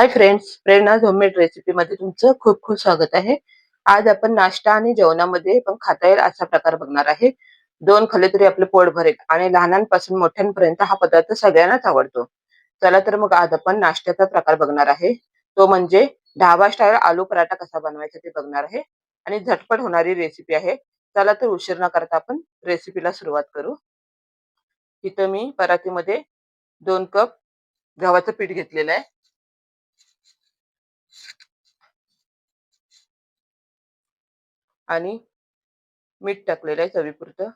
Hi friends Prerna's homemade recipe मध्ये तुमचं खूप खूप स्वागत आहे. आज आपण नाश्ता आणि जेवणामध्ये पण खाता येईल असा प्रकार बघणार आहे. दोन खाल्ले तरी आपले पोट भरेल आणि लहानांपासून मोठ्यांपर्यंत हा पदार्थ सगळ्यांनाच आवडतो. चला तर मग आज आपण नाश्त्याचा प्रकार बघणार आहे. तो म्हणजे ढाबा स्टाईल आलू पराठा कसा बनवायचा ते बघणार आहे. आणि झटपट होणारी रेसिपी आहे. चला तर उशीर न करता आपण रेसिपीला सुरुवात करू. इथं मी परातीमध्ये दोन कप गव्हाचं पीठ घेतलेलं आहे. आणि मीठ टाकलेलं आहे चवीपुरतं.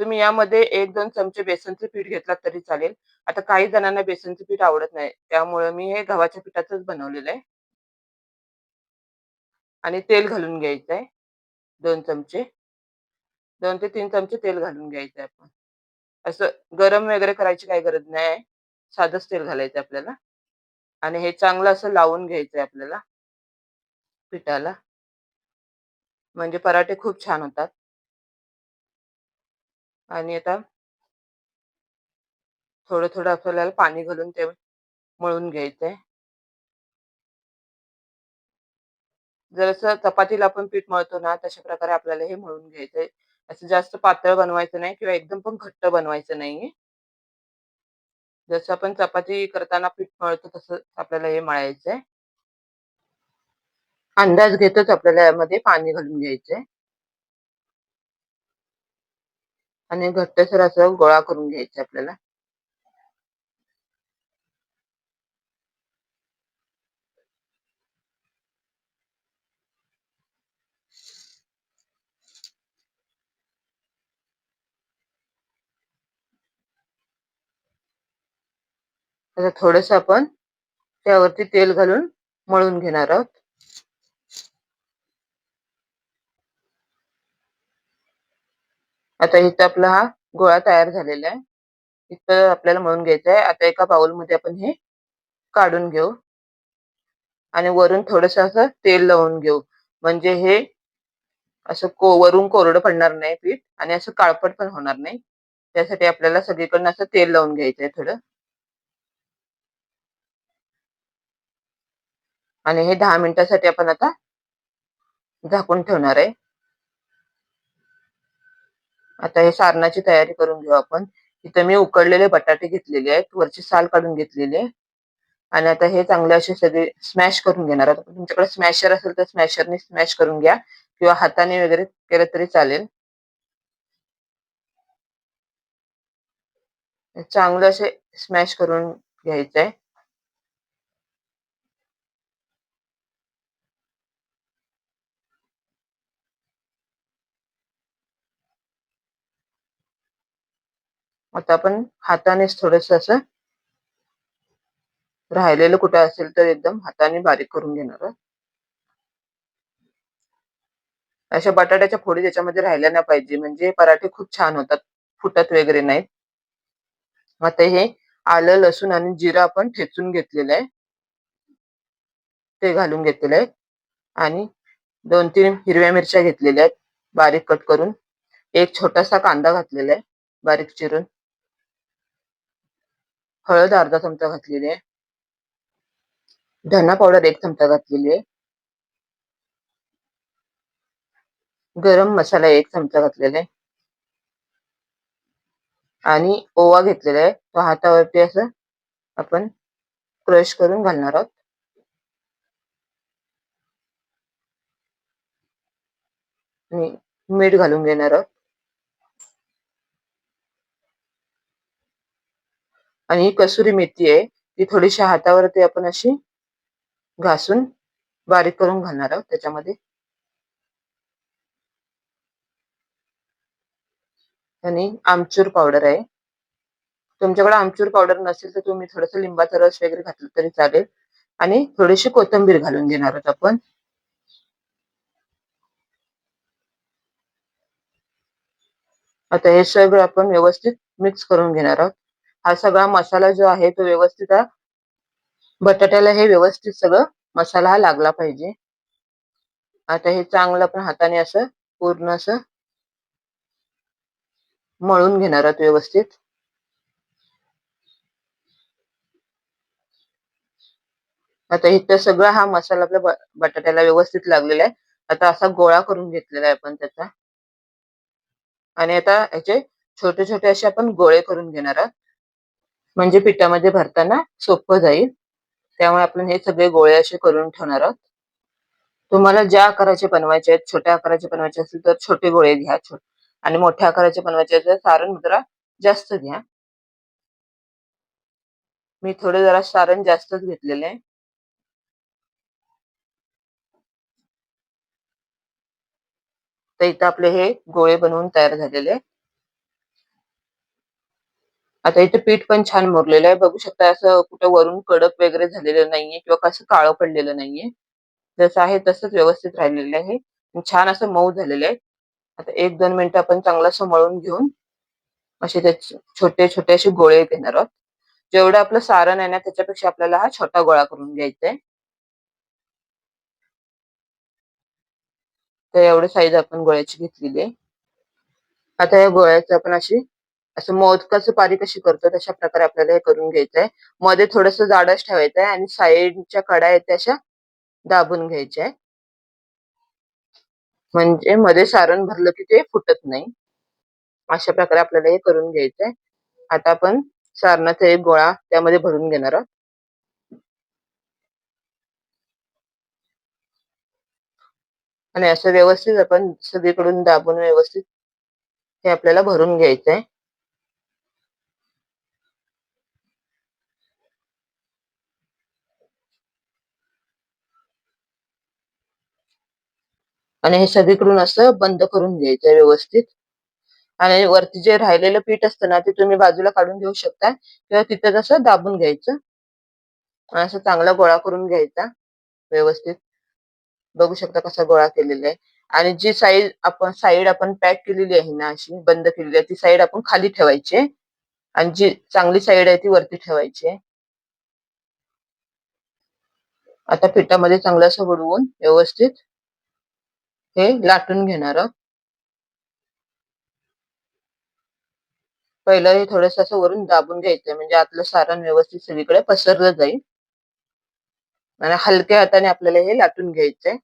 तुम्ही यामध्ये एक दोन चमचे बेसनचं पीठ घेतलात तरी चालेल. आता काही जणांना बेसनचं पीठ आवडत नाही त्यामुळे मी हे गव्हाच्या पिठाचंच बनवलेलं आहे. आणि तेल घालून घ्यायचं आहे दोन चमचे. दोन ते तीन चमचे तेल घालून घ्यायचं आहे आपण. असं गरम वगैरे करायची काही गरज नाही आहे. साधंच तेल घालायचं आपल्याला. आणि हे चांगलं असं लावून घ्यायचं आहे आपल्याला. पिठाला. म्हणजे पराठे खूप छान होतात. आणि आता थोडं थोडं आपल्याला पाणी घालून ते मळून घ्यायचंय. जसं चपातीला आपण पीठ मळतो ना तशा प्रकारे आपल्याला हे मळून घ्यायचंय. असं जास्त पातळ बनवायचं नाही किंवा एकदम पण घट्ट बनवायचं नाहीये. जसं आपण चपाती करताना पीठ मळतो तसं आपल्याला हे मळायचंय. अंदाज घेतच आपल्याला यामध्ये पाणी घालून घ्यायचंय. आणि घट्टसर असं गोळा करून घ्यायचं आपल्याला. आता थोडस आपण त्यावरती तेल घालून मळून घेणार आहोत. आता इथं आपला हा गोळा तयार झालेला आहे. इथं आपल्याला मळून घ्यायचं आहे आता एका बाउलमध्ये आपण हे काढून घेऊ. आणि वरून थोडस असं तेल लावून घेऊ. म्हणजे हे असं को वरून कोरडं पडणार नाही पीठ आणि असं काळपट पण होणार नाही. त्यासाठी आपल्याला सगळीकडनं असं तेल लावून घ्यायचं आहे थोडं. आणि हे दहा मिनिटासाठी आपण आता झाकून ठेवणार आहे. आता हे सारणाची तयारी करून घेऊ आपण. इथं मी उकडलेले बटाटे घेतलेले आहेत. वरची साल काढून घेतलेली आहे. आणि आता हे चांगले असे सगळे स्मॅश करून घेणार आहोत. तुमच्याकडे स्मॅशर असेल तर स्मॅशरने स्मॅश करून घ्या. किंवा हाताने वगैरे केलं तरी चालेल. चांगलं असे स्मॅश करून घ्यायचं आहे आता आपण हातानेच थोडस असं राहिलेलं कुठं असेल तर एकदम हाताने बारीक करून घेणार अशा बटाट्याच्या फोडी त्याच्यामध्ये राहिल्या नाही पाहिजे म्हणजे पराठे खूप छान होतात फुटत वगैरे नाहीत. आता हे आलं लसूण आणि जिरा आपण ठेचून घेतलेलं आहे. ते घालून घेतलेलं आहे. आणि दोन तीन हिरव्या मिरच्या घेतलेल्या आहेत बारीक कट करून. एक छोटासा कांदा घातलेला आहे बारीक चिरून. हळद अर्धा चमचा घातलेली आहे. धना पावडर एक चमचा घातलेली आहे. गरम मसाला एक चमचा घातलेला आहे. आणि ओवा घेतलेला आहे. तो हातावरती असं आपण क्रश करून घालणार आहोत. आणि मीठ घालून घेणार आहोत. आणि ही कसुरी मेथी आहे ती थोडीशी हातावरती आपण अशी घासून बारीक करून घालणार आहोत त्याच्यामध्ये. आणि आमचूर पावडर आहे. तुमच्याकडे आमचूर पावडर नसेल तर तुम्ही थोडस लिंबाचा रस वगैरे घातलं तरी चालेल. आणि थोडीशी कोथिंबीर घालून घेणार आहोत आपण. आता हे सगळं आपण व्यवस्थित मिक्स करून घेणार आहोत. हा सगळा मसाला जो आहे तो व्यवस्थित बटाट्याला हे व्यवस्थित सगळं मसाला हा लागला पाहिजे. आता हे चांगलं आपण हाताने असं पूर्ण असं मळून घेणार आहोत व्यवस्थित. आता इथं सगळा हा मसाला आपल्या बटाट्याला व्यवस्थित लागलेला आहे. आता असा गोळा करून घेतलेला आहे आपण त्याचा. आणि आता याचे छोटे छोटे असे आपण गोळे करून घेणार आहोत. म्हणजे पिठामध्ये भरताना सोपं जाईल. त्यामुळे आपण हे सगळे गोळे असे करून ठेवणार आहोत. तुम्हाला ज्या आकाराचे बनवायचे आहेत छोट्या आकाराचे बनवायचे असतील तर छोटे गोळे घ्या. आणि मोठ्या आकाराचे बनवायचे असेल तर सारण जरा जास्त घ्या. मी थोडे जरा सारण जास्तच घेतलेले आहे. तर इथं आपले हे गोळे बनवून तयार झालेले आहे. आता इथे पीठ पण छान मुरलेलं आहे. बघू शकता असं कुठं वरून कडक वगैरे झालेलं नाहीये किंवा कसं काळं पडलेलं नाहीये. जसं आहे तसंच व्यवस्थित राहिलेलं आहे. छान असं मऊ झालेलं आहे. आता एक दोन मिनिटं आपण चांगलं असं घेऊन असे ते छोटे छोटे असे गोळे घेणार आहोत. जेवढं आपलं सारण आहे ना त्याच्यापेक्षा आपल्याला हा छोटा गोळा करून घ्यायचा आहे. तर एवढी साईज आपण गोळ्याची घेतलेली आहे. आता या गोळ्याचं आपण अशी असं मोदकाचं पारी कशी करतो तशा प्रकारे आपल्याला हे करून घ्यायचंय. मध्ये थोडस जाडच ठेवायचं आहे आणि साईडच्या कडा आहेत अशा दाबून घ्यायच्या म्हणजे मध्ये सारण भरलं की ते फुटत नाही. अशा प्रकारे आपल्याला हे करून घ्यायचंय. आता आपण सारणाचा एक गोळा त्यामध्ये भरून घेणार आहोत. आणि असं व्यवस्थित आपण सगळीकडून दाबून व्यवस्थित हे आपल्याला भरून घ्यायचंय. आणि हे सगळीकडून असं बंद करून घ्यायचं आहे व्यवस्थित. आणि वरती जे राहिलेलं पीठ असतं ना ते तुम्ही बाजूला काढून घेऊ शकता किंवा तिथं असं दाबून घ्यायचं. आणि असं चांगला गोळा करून घ्यायचा व्यवस्थित. बघू शकता कसा गोळा केलेला आहे. आणि जी साईड आपण साईड आपण पॅक केलेली आहे ना अशी बंद केलेली आहे ती साईड आपण खाली ठेवायची आहे. आणि जी चांगली साईड आहे ती वरती ठेवायची आहे. आता पिठामध्ये चांगलं असं बुडवून व्यवस्थित हे लाटून घेणार आहोत पहिलं हे थोडस असं वरून दाबून घ्यायचं म्हणजे आतलं सारण व्यवस्थित सगळीकडे पसरलं जाईल. आणि हलक्या हाताने आपल्याला हे लाटून घ्यायचंय.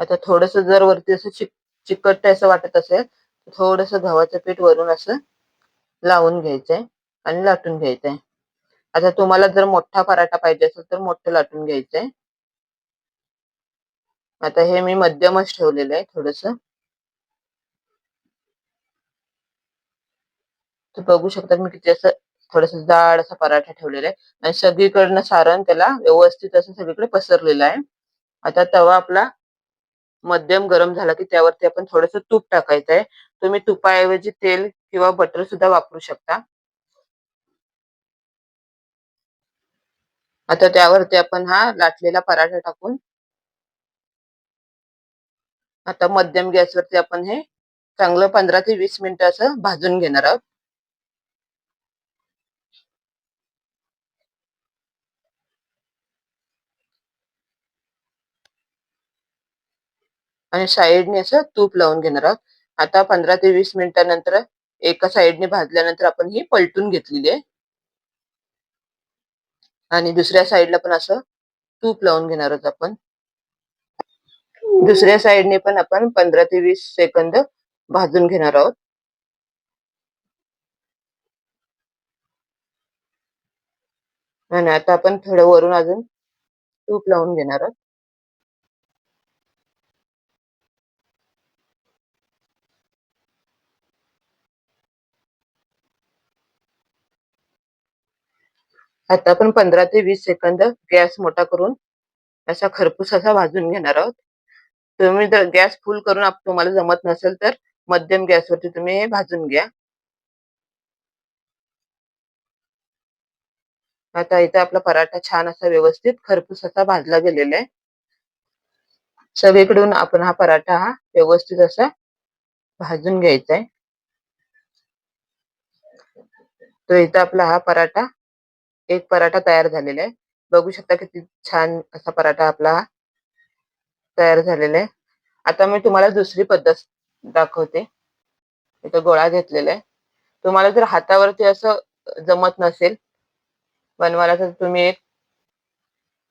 आता थोडस जर वरती असं चिक चिकट असं वाटत असेल तर थोडस गव्हाचं पीठ वरून असं लावून घ्यायचंय आणि लाटून घ्यायचंय. आता तुम्हाला जर मोठा पराठा पाहिजे असेल तर मोठं लाटून घ्यायचंय. आता हे मी मध्यमच ठेवलेलं आहे थोडस. बघू शकता मी किती असं थोडस जाड असा पराठा ठेवलेला आहे. आणि सगळीकडनं सारण त्याला व्यवस्थित असं सगळीकडे पसरलेलं आहे. आता तवा आपला मध्यम गरम झाला की त्यावरती आपण थोडस तूप टाकायचं आहे तुम्ही तुपाऐवजी तेल किंवा बटर सुद्धा वापरू शकता. आता त्यावरती आपण हा लाटलेला पराठा टाकून आता मध्यम गॅसवरती आपण हे चांगलं पंधरा ते वीस मिनिटं असं भाजून घेणार आहोत. आणि साईडने असं तूप लावून घेणार आहोत. आता पंधरा ते वीस मिनिटानंतर एका साईडने भाजल्यानंतर आपण ही पलटून घेतलेली आहे. आणि दुसऱ्या साईडला पण असं तूप लावून घेणार आहोत आपण. दुसऱ्या साईडने पण आपण पंधरा ते वीस सेकंद भाजून घेणार आहोत. आणि आता आपण थोडं वरून अजून तूप लावून घेणार आहोत. आता आपण पंधरा ते वीस सेकंद गॅस मोठा करून असा खरपूस असा भाजून घेणार आहोत. तुम्ही जर गॅस फुल करून तुम्हाला जमत नसेल तर मध्यम गॅसवरती तुम्ही हे भाजून घ्या. आता इथे आपला पराठा छान असा व्यवस्थित खरपूस असा भाजला गेलेला आहे. सगळीकडून आपण हा पराठा हा व्यवस्थित असा भाजून घ्यायचा आहे. तर इथं आपला हा पराठा एक पराठा तयार झालेला आहे. बघू शकता किती छान असा पराठा आपला हा तयार झालेला आहे. आता मी तुम्हाला दुसरी पद्धत दाखवते. इथं गोळा घेतलेला आहे. तुम्हाला जर हातावरती असं जमत नसेल बनवायला तर तुम्ही एक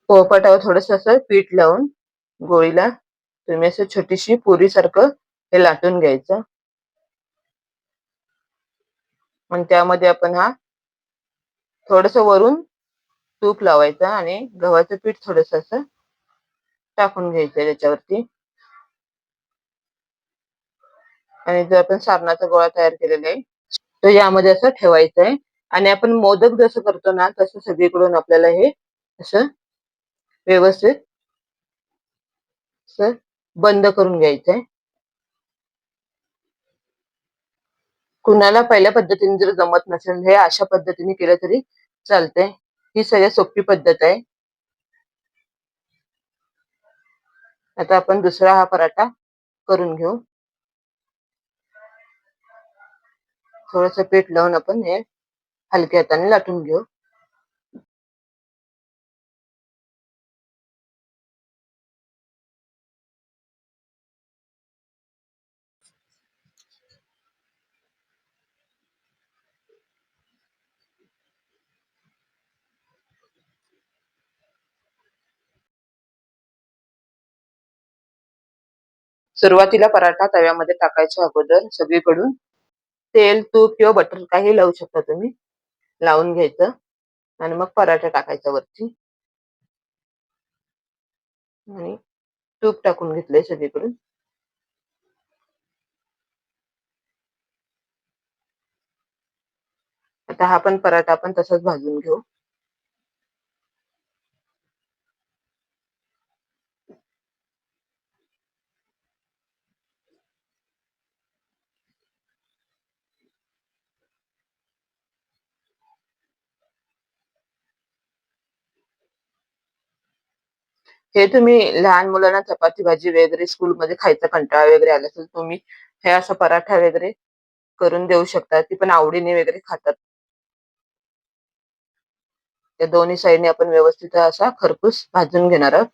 पोपटावर थोडस असं पीठ लावून गोळीला तुम्ही असं छोटीशी पुरी सारखं हे लाटून घ्यायचं. आणि त्यामध्ये आपण हा थोडस वरून तूप लावायचं आणि गव्हाचं पीठ थोडस असं टाकून घ्यायचं त्याच्यावरती. आणि जो आपण सारणाचा गोळा तयार केलेला आहे तो यामध्ये असं ठेवायचा आहे. आणि आपण मोदक जसं करतो ना तसं सगळीकडून आपल्याला हे असं व्यवस्थित असं बंद करून घ्यायचंय कुणाला पहिल्या पद्धतीने जर जमत नसेल हे अशा पद्धतीने केलं तरी चालतंय. ही सगळ्यात सोपी पद्धत आहे. आता आपण दुसरा हा पराठा करून घेऊ. थोडस पीठ लावून आपण हे हलक्या हाताने लाटून घेऊ. सुरुवातीला पराठा तव्यामध्ये टाकायच्या अगोदर सगळीकडून. तेल तूप किंवा बटर काही लावू शकता तुम्ही. लावून घ्यायचं. आणि मग पराठा टाकायचा वरती. आणि तूप टाकून घेतलंय सगळीकडून. आता हा पण पराठा आपण तसाच भाजून घेऊ. हे तुम्ही लहान मुलांना चपाती भाजी वगैरे स्कूलमध्ये खायचा कंटाळा वगैरे आला असेल तुम्ही हे असं पराठा वगैरे करून देऊ शकता. ती पण आवडीने वगैरे खातात. त्या दोन्ही साईडने आपण व्यवस्थित असा खरपूस भाजून घेणार आहोत.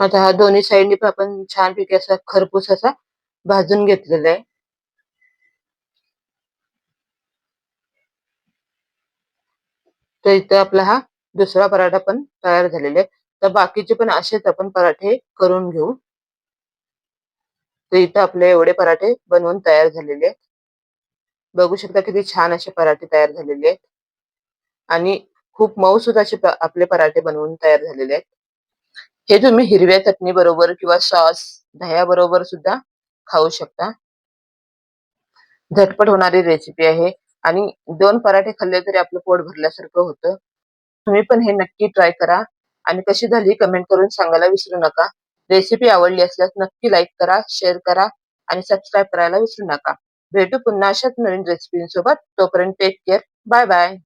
आता हा दोन्ही साईडनी पण आपण छानपैकी असा खरपूस असा भाजून घेतलेला आहे. तर इथं आपला हा दुसरा पराठा पण तयार झालेला आहे. तर बाकीचे पण असेच आपण पराठे करून घेऊ. तर इथं आपले एवढे पराठे बनवून तयार झालेले आहेत. बघू शकता किती छान असे पराठे तयार झालेले आहेत. आणि खूप मऊसूद असे आपले पराठे बनवून तयार झालेले आहेत. हे तुम्ही हिरव्या चटणी बरोबर किंवा सॉस दह्या बरोबर सुद्धा खाऊ शकता. झटपट होणारी रेसिपी आहे आणि दोन पराठे खाल्ले तरी आपलं पोट भरल्यासारखं होतं. तुम्ही पण हे नक्की ट्राय करा आणि कशी झाली कमेंट करून सांगायला विसरू नका. रेसिपी आवडली असल्यास नक्की लाईक करा शेअर करा आणि सबस्क्राईब करायला विसरू नका. भेटू पुन्हा अशाच नवीन रेसिपींसोबत तोपर्यंत टेक केअर बाय बाय